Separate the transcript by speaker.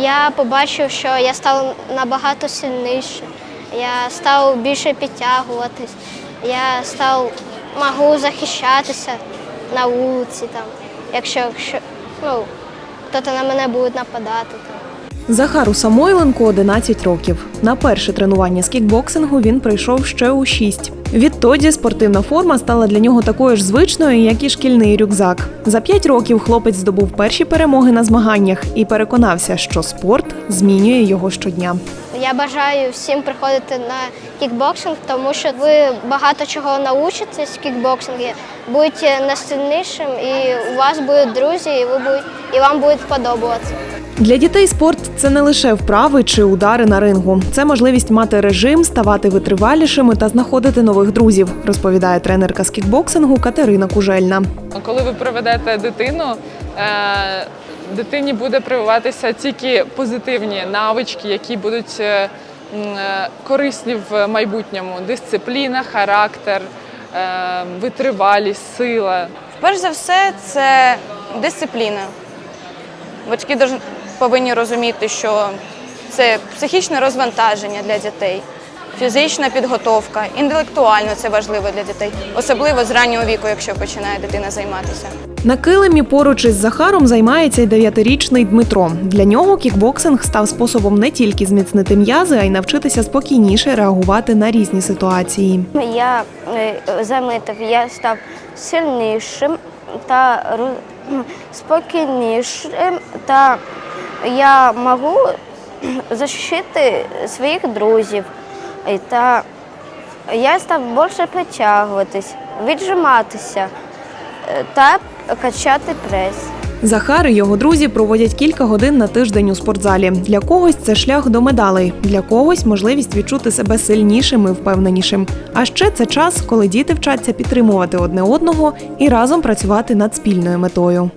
Speaker 1: Я побачив, що я став набагато сильніше. Я став більше підтягуватись. Я став можу захищатися на вулиці, там, якщо, якщо ну, хтось на мене буде нападати. Там.
Speaker 2: Захару Самойленку 11 років. На перше тренування з кікбоксингу він прийшов ще у 6. Відтоді спортивна форма стала для нього такою ж звичною, як і шкільний рюкзак. За 5 років хлопець здобув перші перемоги на змаганнях і переконався, що спорт змінює його щодня.
Speaker 1: Я бажаю всім приходити на кікбоксинг, тому що ви багато чого научитесь в кікбоксингі, будете найсильнішим, і у вас будуть друзі, і ви будете, і вам буде подобатися.
Speaker 2: Для дітей спорт це не лише вправи чи удари на рингу. Це можливість мати режим, ставати витривалішими та знаходити нових друзів, розповідає тренерка з кікбоксингу Катерина Кужельна.
Speaker 3: Коли ви приведете дитину, е, дитині буде прививатися тільки позитивні навички, які будуть е, е, корисні в майбутньому: дисципліна, характер, витривалість, сила.
Speaker 4: Перш за все, це дисципліна. Батьки повинні розуміти, що це психічне розвантаження для дітей, фізична підготовка, інтелектуально це важливо для дітей, особливо з раннього віку, якщо починає дитина займатися.
Speaker 2: На килимі поруч із Захаром займається й дев'ятирічний Дмитро. Для нього кікбоксинг став способом не тільки зміцнити м'язи, а й навчитися спокійніше реагувати на різні ситуації.
Speaker 1: Я е, замітив, я став сильнішим та спокійнішим, та я можу захистити своїх друзів. Та я став більше підтягуватись, віджиматися е, та качати прес.
Speaker 2: Захар і його друзі проводять кілька годин на тиждень у спортзалі. Для когось це шлях до медалей, для когось можливість відчути себе сильнішим і впевненішим. А ще це час, коли діти вчаться підтримувати одне одного і разом працювати над спільною метою.